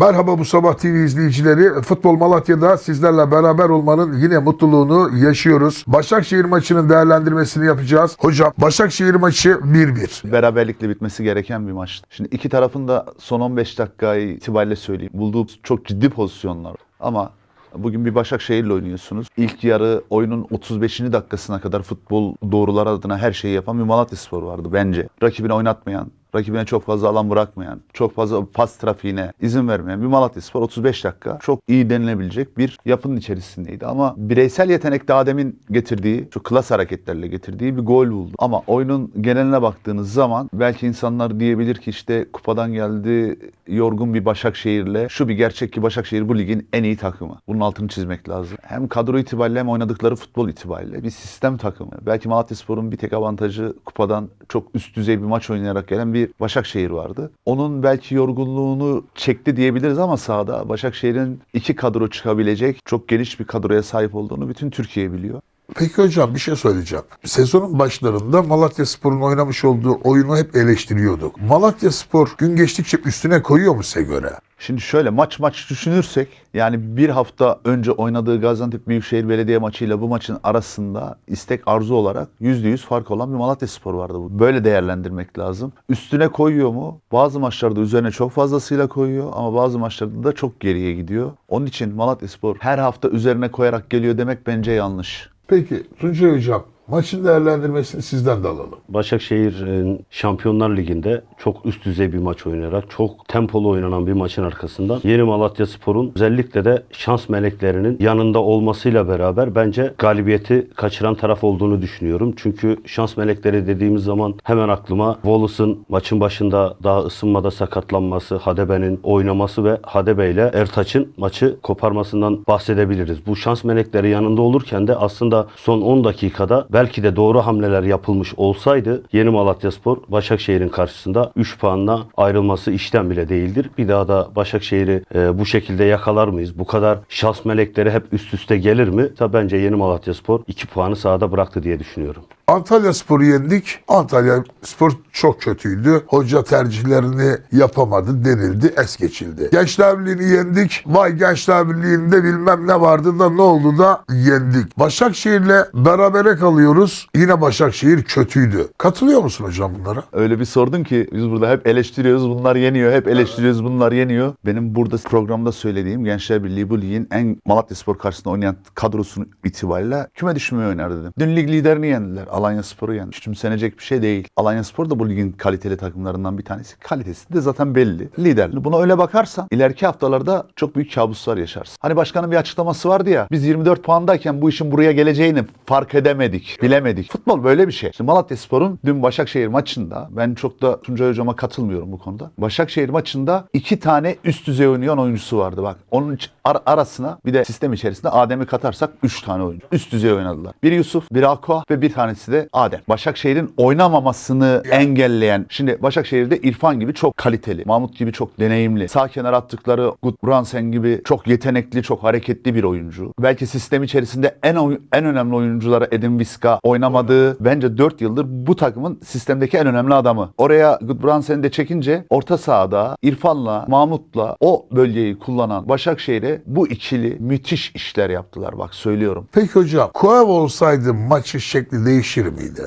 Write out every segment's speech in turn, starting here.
Merhaba bu sabah TV izleyicileri. Futbol Malatya'da sizlerle beraber olmanın yine mutluluğunu yaşıyoruz. Başakşehir maçının değerlendirmesini yapacağız. Hocam Başakşehir maçı 1-1. beraberlikle bitmesi gereken bir maçtı. Şimdi iki tarafın da son 15 dakikayı itibariyle söyleyeyim. Bulduğu çok ciddi pozisyonlar. Ama bugün bir Başakşehir'le oynuyorsunuz. İlk yarı oyunun 35. dakikasına kadar futbol doğrular adına her şeyi yapan bir Malatyaspor vardı bence. Rakibini oynatmayan, rakibine çok fazla alan bırakmayan, çok fazla pas trafiğine izin vermeyen bir Malatyaspor 35 dakika çok iyi denilebilecek bir yapının içerisindeydi. Ama bireysel yetenek de Adem'in getirdiği, şu klas hareketlerle getirdiği bir gol buldu. Ama oyunun geneline baktığınız zaman belki insanlar diyebilir ki işte kupadan geldi yorgun bir Başakşehir'le şu bir gerçek ki Başakşehir bu ligin en iyi takımı. Bunun altını çizmek lazım. Hem kadro itibariyle hem oynadıkları futbol itibariyle bir sistem takımı. Belki Malatyaspor'un bir tek avantajı kupadan çok üst düzey bir maç oynayarak gelen bir Başakşehir vardı. Onun belki yorgunluğunu çekti diyebiliriz ama sahada Başakşehir'in iki kadro çıkabilecek çok geniş bir kadroya sahip olduğunu bütün Türkiye biliyor. Peki hocam bir şey söyleyeceğim. Sezonun başlarında Malatya Spor'un oynamış olduğu oyunu hep eleştiriyorduk. Malatya Spor gün geçtikçe üstüne koyuyor mu size göre? Şimdi şöyle maç maç düşünürsek yani bir hafta önce oynadığı Gaziantep Büyükşehir Belediye maçıyla bu maçın arasında istek arzu olarak %100 fark olan bir Malatya Spor vardı bu. Böyle değerlendirmek lazım. Üstüne koyuyor mu? Bazı maçlarda üzerine çok fazlasıyla koyuyor ama bazı maçlarda da çok geriye gidiyor. Onun için Malatya Spor her hafta üzerine koyarak geliyor demek bence yanlış. Peki Tuncay Hocam maçın değerlendirmesini sizden de alalım. Başakşehir'in Şampiyonlar Ligi'nde çok üst düzey bir maç oynayarak çok tempolu oynanan bir maçın arkasından Yeni Malatya Spor'un özellikle de şans meleklerinin yanında olmasıyla beraber bence galibiyeti kaçıran taraf olduğunu düşünüyorum. Çünkü şans melekleri dediğimiz zaman hemen aklıma Wallace'ın maçın başında daha ısınmada sakatlanması, Hadebe'nin oynaması ve Hadebe ile Ertaç'ın maçı koparmasından bahsedebiliriz. Bu şans melekleri yanında olurken de aslında son 10 dakikada belki de doğru hamleler yapılmış olsaydı Yeni Malatyaspor Başakşehir'in karşısında 3 puanla ayrılması işten bile değildir. Bir daha da Başakşehir'i e, bu şekilde yakalar mıyız? Bu kadar şans melekleri hep üst üste gelir mi? Tabi bence Yeni Malatyaspor 2 puanı sahada bıraktı diye düşünüyorum. Antalya Spor'u yendik. Antalya Spor çok kötüydü. Hoca tercihlerini yapamadı denildi, es geçildi. Gençler Birliği'ni yendik. Vay Gençler Birliği'nde bilmem ne vardı da ne oldu da yendik. Başakşehir'le berabere kalıyoruz. Yine Başakşehir kötüydü. Katılıyor musun hocam bunlara? Öyle bir sordun ki biz burada hep eleştiriyoruz bunlar yeniyor, hep eleştiriyoruz bunlar yeniyor. Benim burada programda söylediğim Gençler Birliği bu ligin en Malatyaspor karşısında oynayan kadrosunun itibariyle küme düşmeyi oynar dedim. Dün lig liderini yendiler. Alanya Spor'u yendi. Küçümsenecek bir şey değil. Alanya Spor da bu ligin kaliteli takımlarından bir tanesi. Kalitesi de zaten belli. Lider. Buna öyle bakarsan ileriki haftalarda çok büyük kabuslar yaşarsın. Hani başkanın bir açıklaması vardı ya. Biz 24 puandayken bu işin buraya geleceğini fark edemedik. Bilemedik. Futbol böyle bir şey. Şimdi Malatya Spor'un dün Başakşehir maçında ben çok da Tuncay Hocam'a katılmıyorum bu konuda. Başakşehir maçında iki tane üst düzey oynayan oyuncusu vardı bak. Onun ar- arasına bir de sistem içerisinde Adem'i katarsak 3 tane oyuncu. Üst düzey oynadılar. Biri Yusuf, biri Aqua ve bir tanesi de Adem. Başakşehir'in oynamamasını engelleyen. Şimdi Başakşehir'de İrfan gibi çok kaliteli. Mahmut gibi çok deneyimli. Sağ kenar attıkları Gudbrandsen gibi çok yetenekli, çok hareketli bir oyuncu. Belki sistem içerisinde en en önemli oyuncuları Edin Viska oynamadığı bence 4 yıldır bu takımın sistemdeki en önemli adamı. Oraya Gudbrandsen'i de çekince orta sahada İrfan'la, Mahmut'la o bölgeyi kullanan Başakşehir'e bu ikili müthiş işler yaptılar bak söylüyorum. Peki hocam, Koev olsaydı maçı şekli değişir miydi?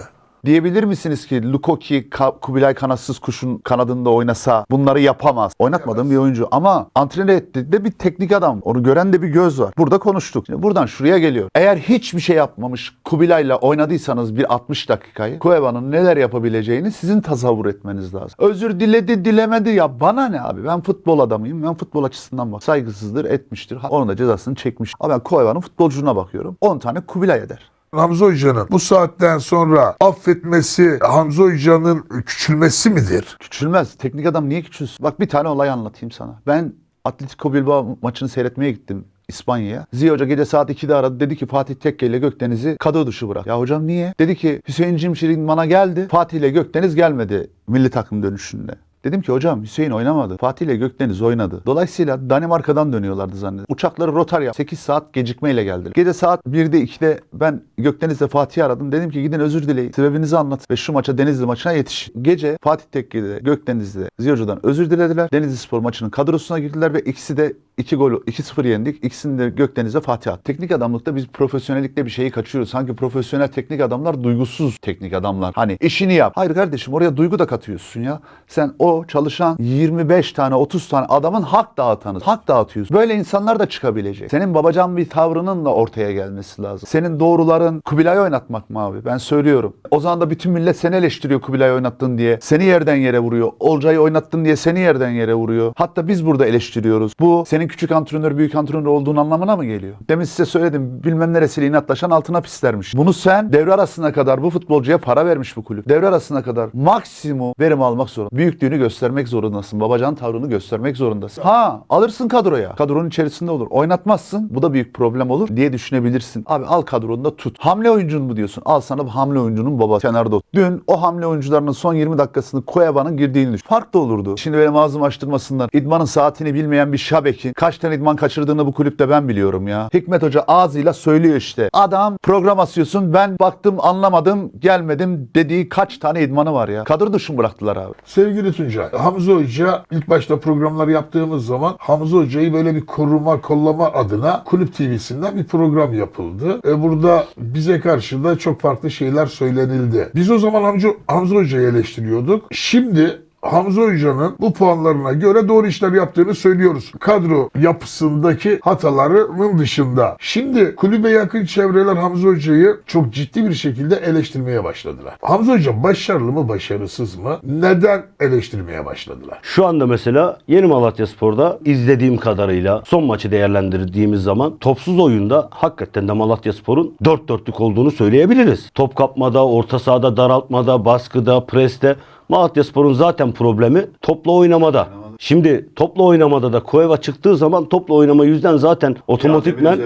Diyebilir misiniz ki Lukoki, Kubilay kanatsız kuşun kanadında oynasa bunları yapamaz. Oynatmadığım bir oyuncu ama antrenör etti de bir teknik adam. Onu gören de bir göz var. Burada konuştuk. Şimdi buradan şuraya geliyor. Eğer hiçbir şey yapmamış Kubilay'la oynadıysanız bir 60 dakikayı Kueva'nın neler yapabileceğini sizin tasavvur etmeniz lazım. Özür diledi dilemedi ya bana ne abi ben futbol adamıyım. Ben futbol açısından bak. Saygısızdır etmiştir. Onun da cezasını çekmiş. Ama ben Kueva'nın futbolculuğuna bakıyorum. 10 tane Kubilay eder. Hamza Hoca'nın bu saatten sonra affetmesi Hamza Hoca'nın küçülmesi midir? Küçülmez. Teknik adam niye küçülsün? Bak bir tane olay anlatayım sana. Ben Atletico Bilbao maçını seyretmeye gittim. İspanya'ya. Ziya Hoca gece saat 2'de aradı. Dedi ki Fatih Tekke ile Gökdeniz'i kadro dışı bırak. Ya hocam niye? Dedi ki Hüseyin Cimşir'in bana geldi. Fatih ile Gökdeniz gelmedi milli takım dönüşünde. Dedim ki hocam Hüseyin oynamadı. Fatih ile Gökdeniz oynadı. Dolayısıyla Danimarka'dan dönüyorlardı zannediyorum. Uçakları rotarya 8 saat gecikmeyle geldiler. Gece saat 1'de 2'de ben Gökdeniz'le Fatih'i aradım. Dedim ki gidin özür dileyin. Sebebinizi anlat ve şu maça Denizli maçına yetişin. Gece Fatih Tekke'de Gökdeniz'de Ziya Hoca'dan özür dilediler. Denizli Spor maçının kadrosuna girdiler ve ikisi de 2 gol 2-0 yendik. İkisini de Gökdeniz'e Fatih attı. Teknik adamlıkta biz profesyonellikte bir şeyi kaçırıyoruz. Sanki profesyonel teknik adamlar duygusuz teknik adamlar. Hani işini yap. Hayır kardeşim oraya duygu da katıyorsun ya. Sen o çalışan 25 tane 30 tane adamın hak dağıtanı. Hak dağıtıyorsun. Böyle insanlar da çıkabilecek. Senin babacan bir tavrının da ortaya gelmesi lazım. Senin doğruların Kubilay'ı oynatmak mı abi? Ben söylüyorum. O zaman da bütün millet seni eleştiriyor Kubilay'ı oynattın diye. Seni yerden yere vuruyor. Olcay'ı oynattın diye seni yerden yere vuruyor. Hatta biz burada eleştiriyoruz. Bu senin küçük antrenör büyük antrenör olduğun anlamına mı geliyor? Demin size söyledim. Bilmem neresiyle inatlaşan altına pislermiş. Bunu sen devre arasına kadar bu futbolcuya para vermiş bu kulüp. Devre arasına kadar maksimum verim almak zorunda. Büyüklüğünü göstermek zorundasın. Babacan tavrını göstermek zorundasın. Ha alırsın kadroya. Kadronun içerisinde olur. Oynatmazsın. Bu da büyük problem olur diye düşünebilirsin. Abi al kadronda tut. Hamle oyuncun mu diyorsun? Al sana hamle oyuncunun babası kenarda. Dün o hamle oyuncularının son 20 dakikasını Koyaba'nın girdiğini düşün. Fark da olurdu. Şimdi benim ağzımı açtırmasınlar. İdmanın saatini bilmeyen bir Şabek'in kaç tane idman kaçırdığını bu kulüpte ben biliyorum ya. Hikmet Hoca ağzıyla söylüyor işte. Adam program asıyorsun ben baktım anlamadım gelmedim dediği kaç tane idmanı var ya. Kadro dışı bıraktılar abi. Sevgili Tuncay, Hamza Hoca ilk başta programlar yaptığımız zaman Hamza Hoca'yı böyle bir koruma, kollama adına Kulüp TV'sinden bir program yapıldı. E burada bize karşı da çok farklı şeyler söylenildi. Biz o zaman Hamza, Hamza Hoca'yı eleştiriyorduk. Şimdi Hamza Hoca'nın bu puanlarına göre doğru işler yaptığını söylüyoruz. Kadro yapısındaki hatalarının dışında. Şimdi kulübe yakın çevreler Hamza Hoca'yı çok ciddi bir şekilde eleştirmeye başladılar. Hamza Hoca başarılı mı başarısız mı? Neden eleştirmeye başladılar? Şu anda mesela Yeni Malatya Spor'da izlediğim kadarıyla son maçı değerlendirdiğimiz zaman topsuz oyunda hakikaten de Malatya Spor'un dört dörtlük olduğunu söyleyebiliriz. Top kapmada, orta sahada daraltmada, baskıda, preste Malatya Spor'un zaten problemi topla oynamada. Şimdi topla oynamada da Cueva çıktığı zaman topla oynama yüzden zaten otomatikmen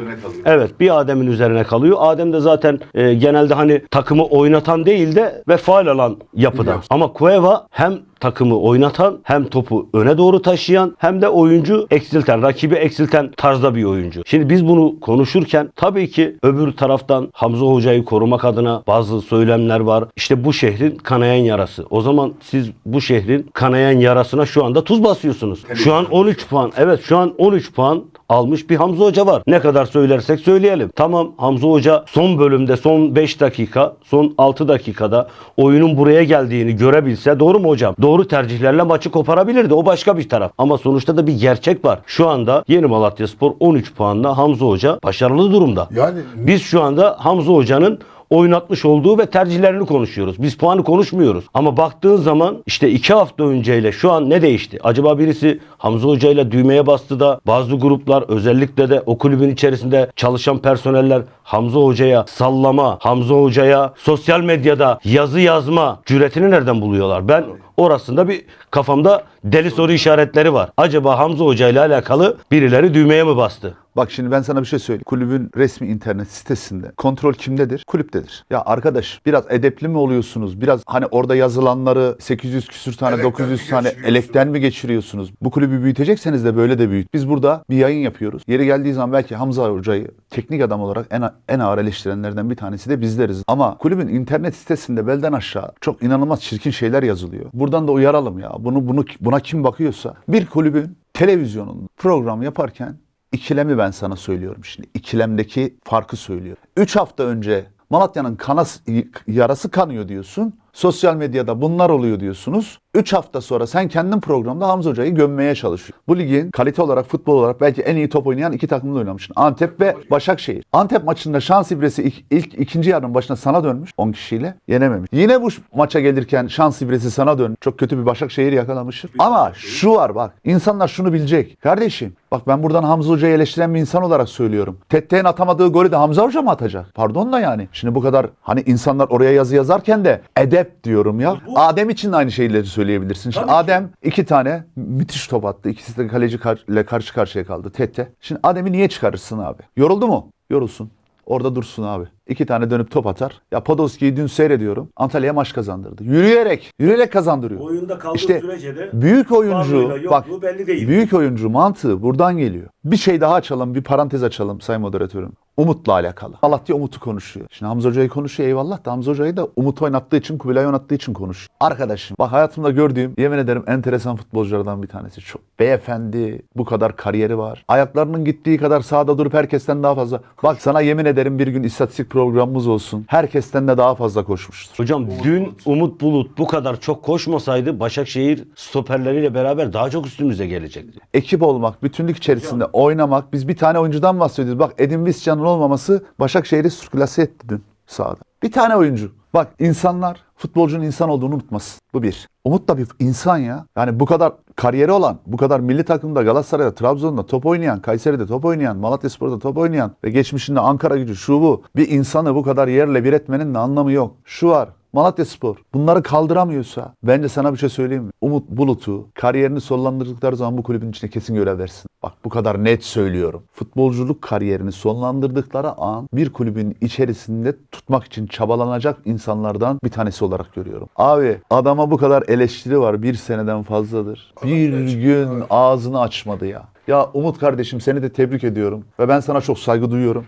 evet bir Adem'in üzerine kalıyor. Adem de zaten e, genelde hani takımı oynatan değil de ve faal alan yapıda. Ama Cueva hem takımı oynatan hem topu öne doğru taşıyan hem de oyuncu eksilten, rakibi eksilten tarzda bir oyuncu. Şimdi biz bunu konuşurken tabii ki öbür taraftan Hamza Hoca'yı korumak adına bazı söylemler var. İşte bu şehrin kanayan yarası. O zaman siz bu şehrin kanayan yarasına şu anda tuz basıyorsunuz. Şu an 13 puan. Evet şu an 13 puan almış bir Hamza Hoca var. Ne kadar söylersek söyleyelim. Tamam Hamza Hoca son bölümde son 5 dakika, son 6 dakikada oyunun buraya geldiğini görebilse doğru mu hocam? Doğru tercihlerle maçı koparabilirdi. O başka bir taraf. Ama sonuçta da bir gerçek var. Şu anda Yeni Malatya Spor 13 puanla Hamza Hoca başarılı durumda. Yani Biz şu anda Hamza Hoca'nın oynatmış olduğu ve tercihlerini konuşuyoruz. Biz puanı konuşmuyoruz. Ama baktığın zaman işte iki hafta önceyle şu an ne değişti? Acaba birisi Hamza Hoca ile düğmeye bastı da bazı gruplar özellikle de o kulübün içerisinde çalışan personeller Hamza Hoca'ya sallama, Hamza Hoca'ya sosyal medyada yazı yazma cüretini nereden buluyorlar? Ben orasında bir kafamda deli soru işaretleri var. Acaba Hamza Hoca ile alakalı birileri düğmeye mi bastı? Bak şimdi ben sana bir şey söyleyeyim. Kulübün resmi internet sitesinde kontrol kimdedir? Kulüptedir. Ya arkadaş biraz edepli mi oluyorsunuz? Biraz hani orada yazılanları 800 küsür tane Elekten 900 mi tane elekten mi geçiriyorsunuz? Bu kulübü büyütecekseniz de böyle de büyüt. Biz burada bir yayın yapıyoruz. Yeri geldiği zaman belki Hamza Hoca'yı teknik adam olarak en, en ağır eleştirenlerden bir tanesi de bizleriz. Ama kulübün internet sitesinde belden aşağı çok inanılmaz çirkin şeyler yazılıyor. Buradan da uyaralım ya. Bunu bunu buna kim bakıyorsa bir kulübün televizyonun program yaparken İkilemi ben sana söylüyorum şimdi. İkilemdeki farkı söylüyorum. 3 hafta önce Malatya'nın kanas, yarası kanıyor diyorsun. Sosyal medyada bunlar oluyor diyorsunuz. 3 hafta sonra sen kendin programda Hamza Hoca'yı gömmeye çalışıyorsun. Bu ligin kalite olarak, futbol olarak belki en iyi top oynayan iki takımla oynamışsın. Antep ve Başakşehir. Antep maçında şans ibresi ilk, ilk ikinci yarının başına sana dönmüş 10 kişiyle yenememiş. Yine bu maça gelirken şans ibresi sana dön. Çok kötü bir Başakşehir yakalamışım. Ama şu var bak insanlar şunu bilecek. Kardeşim bak ben buradan Hamza Hoca'yı eleştiren bir insan olarak söylüyorum. Tette'nin atamadığı golü de Hamza Hoca mı atacak? Pardon da yani. Şimdi bu kadar hani insanlar oraya yazı yazarken de edep diyorum ya. Adem için de aynı şeyleri söyleyebilirsin. Şimdi Adem iki tane müthiş top attı. İkisi de kaleci kar- ile karşı karşıya kaldı. Tette. Şimdi Adem'i niye çıkarırsın abi? Yoruldu mu? Yorulsun. Orada dursun abi. İki tane dönüp top atar. Ya Podolski'yi dün seyrediyorum. Antalya'ya maç kazandırdı. Yürüyerek, yürüyerek kazandırıyor. Oyunda kaldığı İşte sürece de büyük oyuncu bak belli değil. büyük oyuncu mantığı buradan geliyor. Bir şey daha açalım, bir parantez açalım sayın moderatörüm. Umut'la alakalı. Malatya Umut'u konuşuyor. Şimdi Hamza Hoca'yı konuşuyor eyvallah da Hamza Hoca'yı da Umut oynattığı için, Kubilay oynattığı için konuşuyor. Arkadaşım bak hayatımda gördüğüm yemin ederim enteresan futbolculardan bir tanesi. Çok beyefendi, bu kadar kariyeri var. Ayaklarının gittiği kadar sahada durup herkesten daha fazla. Bak sana yemin ederim bir gün istatistik programımız olsun. Herkesten de daha fazla koşmuştur. Hocam dün Umut Bulut bu kadar çok koşmasaydı Başakşehir stoperleriyle beraber daha çok üstümüze gelecekti. ekip olmak, bütünlük içerisinde oynamak. Biz bir tane oyuncudan bahsediyoruz. Bak Edin Viscan'ın olmaması Başakşehir'i sürkülase etti dün sahada. Bir tane oyuncu. Bak insanlar futbolcunun insan olduğunu unutmasın. Bu bir. Umut da bir insan ya. Yani bu kadar kariyeri olan, bu kadar milli takımda Galatasaray'da, Trabzon'da top oynayan, Kayseri'de top oynayan, Malatyaspor'da top oynayan ve geçmişinde Ankara gücü şu bu. Bir insanı bu kadar yerle bir etmenin de anlamı yok. Şu var. Malatya Spor bunları kaldıramıyorsa bence sana bir şey söyleyeyim mi? Umut Bulut'u kariyerini sonlandırdıkları zaman bu kulübün içine kesin görev versin. Bak bu kadar net söylüyorum. Futbolculuk kariyerini sonlandırdıkları an bir kulübün içerisinde tutmak için çabalanacak insanlardan bir tanesi olarak görüyorum. Abi adama bu kadar eleştiri var bir seneden fazladır. Bir gün ağzını açmadı ya. Ya Umut kardeşim seni de tebrik ediyorum ve ben sana çok saygı duyuyorum.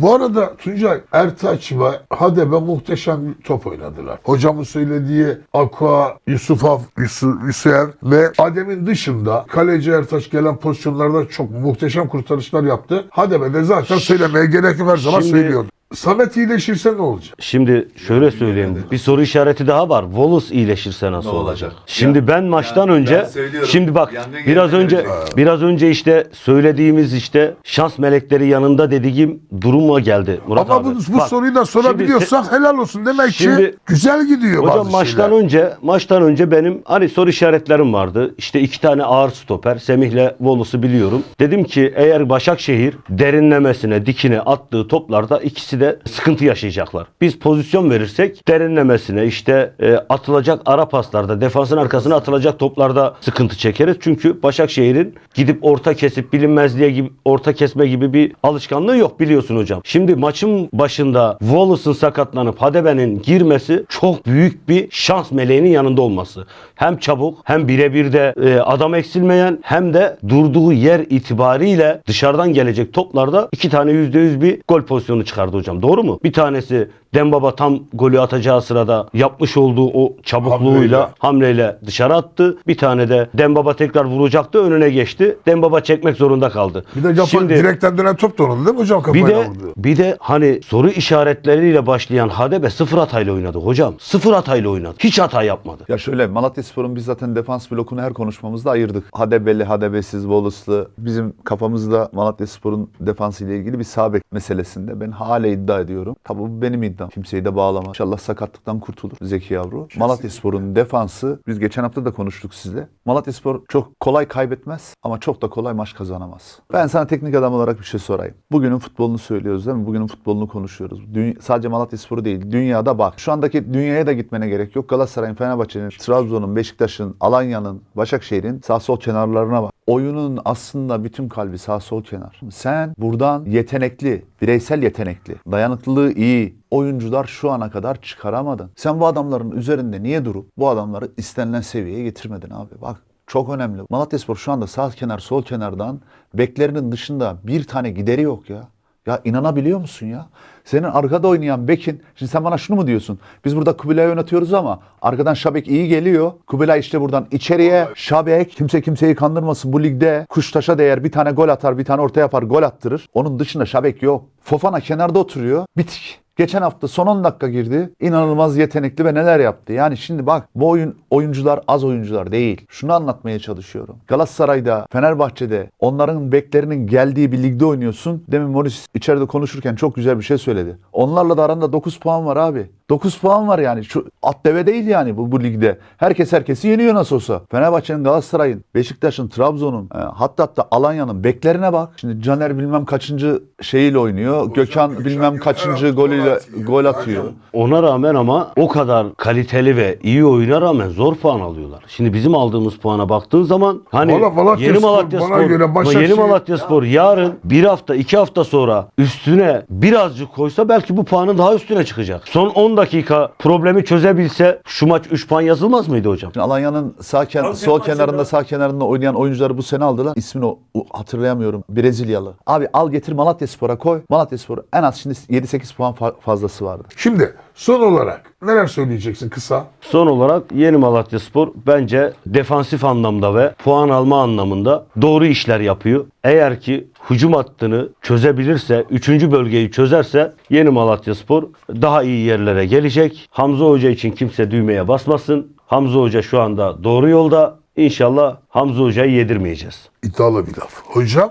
Bu arada Tuncay Ertaç ve Hadebe muhteşem bir top oynadılar. Hocamın söylediği Aqua, Yusuf, Yusuf ve Adem'in dışında kaleci Ertaç gelen pozisyonlarda çok muhteşem kurtarışlar yaptı. Hadebe de zaten söylemeye gerek yok her zaman söylüyordu. Samet iyileşirse ne olacak? Şimdi şöyle söyleyeyim. Bir soru işareti daha var. Volus iyileşirse nasıl Ne olacak? olacak? Şimdi Ya- ben maçtan ben önce söylüyorum. şimdi bak Yangın biraz yerine önce verecek. biraz önce işte söylediğimiz işte şans melekleri yanında dediğim duruma geldi Murat Ama abi. bu, bu Bak, soruyu da sorabiliyorsak helal olsun. Demek Şimdi- ki güzel gidiyor Hocam bazı maçtan şeyler. önce maçtan önce benim hani soru işaretlerim vardı. İşte iki tane ağır stoper Semih'le Volus'u biliyorum. Dedim ki eğer Başakşehir derinlemesine dikine attığı toplarda ikisi de sıkıntı yaşayacaklar. Biz pozisyon verirsek derinlemesine işte e, atılacak ara paslarda defansın arkasına atılacak toplarda sıkıntı çekeriz. Çünkü Başakşehir'in gidip orta kesip bilinmezliğe gibi orta kesme gibi bir alışkanlığı yok biliyorsun hocam. Şimdi maçın başında Wallace'ın sakatlanıp Hadebe'nin girmesi çok büyük bir şans meleğinin yanında olması. Hem çabuk hem birebir de e, adam eksilmeyen hem de durduğu yer itibariyle dışarıdan gelecek toplarda iki tane %100 bir gol pozisyonu çıkardı hocam. Doğru mu? Bir tanesi Dembaba tam golü atacağı sırada yapmış olduğu o çabukluğuyla Hamleyle. hamleyle dışarı attı. Bir tane de Dembaba tekrar vuracaktı önüne geçti. Dembaba çekmek zorunda kaldı. Bir de kafa, direkten dönen top da onun değil mi hocam bir kafayla de vurdu? bir de hani soru işaretleriyle başlayan Hadebe sıfır hatayla oynadı hocam. Sıfır hatayla oynadı. Hiç hata yapmadı. Ya şöyle Malatyaspor'un biz zaten defans blokunu her konuşmamızda ayırdık. Hadebeli, Hadebesiz, Voluslu. Bizim kafamızda Malatyaspor'un defansı ile ilgili bir sağ bek meselesinde ben hala iddia ediyorum. Tabii bu benim iddiam. Kimseyi de bağlamam. İnşallah sakatlıktan kurtulur Zeki Yavru. Malatyaspor'un defansı biz geçen hafta da konuştuk sizle. Malatyaspor çok kolay kaybetmez ama çok da kolay maç kazanamaz. Ben sana teknik adam olarak bir şey sorayım. Bugünün futbolunu söylüyoruz değil mi? Bugünün futbolunu konuşuyoruz. Dü- sadece Malatyaspor'u değil. Dünyada bak. Şu andaki dünyaya da gitmene gerek yok. Galatasaray'ın, Fenerbahçe'nin, Trabzon'un, Beşiktaş'ın, Alanya'nın, Başakşehir'in sağ sol kenarlarına bak. Oyunun aslında bütün kalbi sağ sol kenar. Sen buradan yetenekli, bireysel yetenekli, dayanıklılığı iyi oyuncular şu ana kadar çıkaramadın. Sen bu adamların üzerinde niye durup bu adamları istenilen seviyeye getirmedin abi? Bak çok önemli. Malatyaspor şu anda sağ kenar, sol kenardan beklerinin dışında bir tane gideri yok ya. Ya inanabiliyor musun ya? Senin arkada oynayan bekin, şimdi sen bana şunu mu diyorsun? Biz burada Kubilay'ı oynatıyoruz ama arkadan Şabek iyi geliyor. Kubilay işte buradan içeriye. Şabek kimse kimseyi kandırmasın. Bu ligde kuştaşa değer bir tane gol atar, bir tane orta yapar, gol attırır. Onun dışında Şabek yok. Fofana kenarda oturuyor. Bitik. Geçen hafta son 10 dakika girdi. İnanılmaz yetenekli ve neler yaptı. Yani şimdi bak bu oyun oyuncular az oyuncular değil. Şunu anlatmaya çalışıyorum. Galatasaray'da, Fenerbahçe'de onların beklerinin geldiği bir ligde oynuyorsun. Demin Morris içeride konuşurken çok güzel bir şey söyledi. Onlarla da aranda 9 puan var abi. 9 puan var yani. Şu at deve değil yani bu, bu ligde. Herkes herkesi yeniyor nasıl olsa. Fenerbahçe'nin, Galatasaray'ın, Beşiktaş'ın, Trabzon'un, e, hatta hatta Alanya'nın beklerine bak. Şimdi Caner bilmem kaçıncı şeyiyle oynuyor. Gökhan Gökhan bilmem gibi kaçıncı hafta golüyle gol atıyor. gol atıyor. Ona rağmen ama o kadar kaliteli ve iyi oyuna rağmen zor puan alıyorlar. Şimdi bizim aldığımız puana baktığın zaman hani Valla Malatya yeni Spor, Malatya bana Spor, göre ama Başakşehir- yeni Malatya Spor yarın bir hafta iki hafta sonra üstüne birazcık koysa belki bu puanın daha üstüne çıkacak. Son 10 dakika problemi çözebilse şu maç 3 puan yazılmaz mıydı hocam? Şimdi Alanya'nın sağ ken- Antep sol kenarında sağ kenarında oynayan oyuncuları bu sene aldılar. İsmini o- o- hatırlayamıyorum. Brezilyalı. Abi al getir Malatya Spor'a koy. Malatya Spor en az şimdi 7-8 puan fa- fazlası vardı. Şimdi son olarak neler söyleyeceksin kısa? Son olarak yeni Malatya Spor bence defansif anlamda ve puan alma anlamında doğru işler yapıyor. Eğer ki hücum hattını çözebilirse, 3. bölgeyi çözerse yeni Malatya Spor daha iyi yerlere gelecek. Hamza Hoca için kimse düğmeye basmasın. Hamza Hoca şu anda doğru yolda. İnşallah Hamza Hoca'yı yedirmeyeceğiz. İddialı bir laf. Hocam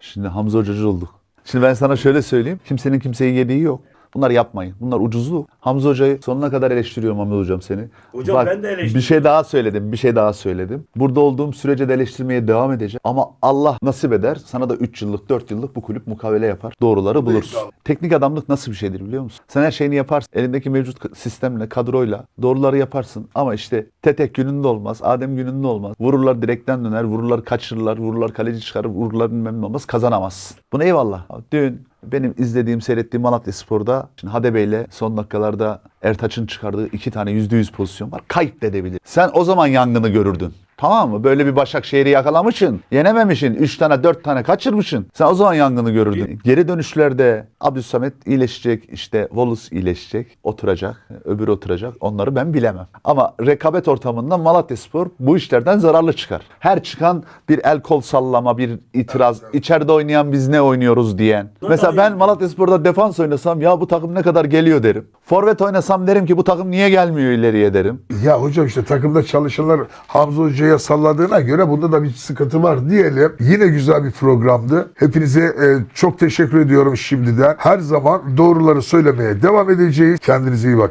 Şimdi Hamza Hocacı olduk. Şimdi ben sana şöyle söyleyeyim. Kimsenin kimseyi yediği yok. Bunlar yapmayın. Bunlar ucuzluk. Hamza Hoca'yı sonuna kadar eleştiriyorum Hamza Hocam seni. Hocam ben de eleştiriyorum. Bir şey daha söyledim. Bir şey daha söyledim. Burada olduğum sürece de eleştirmeye devam edeceğim. Ama Allah nasip eder. Sana da 3 yıllık 4 yıllık bu kulüp mukavele yapar. Doğruları bulursun. Teknik adamlık nasıl bir şeydir biliyor musun? Sen her şeyini yaparsın. Elindeki mevcut sistemle, kadroyla doğruları yaparsın. Ama işte Tetek gününde olmaz. Adem gününde olmaz. Vururlar direkten döner. Vururlar kaçırırlar. Vururlar kaleci çıkarır. Vururlar bilmem ne olmaz. Kazanamazsın. Buna eyvallah. Dün benim izlediğim, seyrettiğim Malatya Spor'da şimdi Hadebey'le son dakikalarda Ertaç'ın çıkardığı iki tane yüzde yüz pozisyon var. Kayıt da edebilir. Sen o zaman yangını görürdün. Tamam mı? Böyle bir Başakşehir'i yakalamışsın. Yenememişsin. Üç tane dört tane kaçırmışsın. Sen o zaman yangını görürdün. Geri dönüşlerde Abdülsamet iyileşecek. işte Volus iyileşecek. Oturacak. Öbürü oturacak. Onları ben bilemem. Ama rekabet ortamında Malatya Spor bu işlerden zararlı çıkar. Her çıkan bir el kol sallama, bir itiraz. içeride oynayan biz ne oynuyoruz diyen. Mesela ben Malatya Spor'da defans oynasam ya bu takım ne kadar geliyor derim. Forvet oynasam derim ki bu takım niye gelmiyor ileriye derim. ya hocam işte takımda çalışanlar Hamza Hoca'ya salladığına göre bunda da bir sıkıntı var diyelim. Yine güzel bir programdı. Hepinize e, çok teşekkür ediyorum şimdiden. Her zaman doğruları söylemeye devam edeceğiz. Kendinize iyi bakın.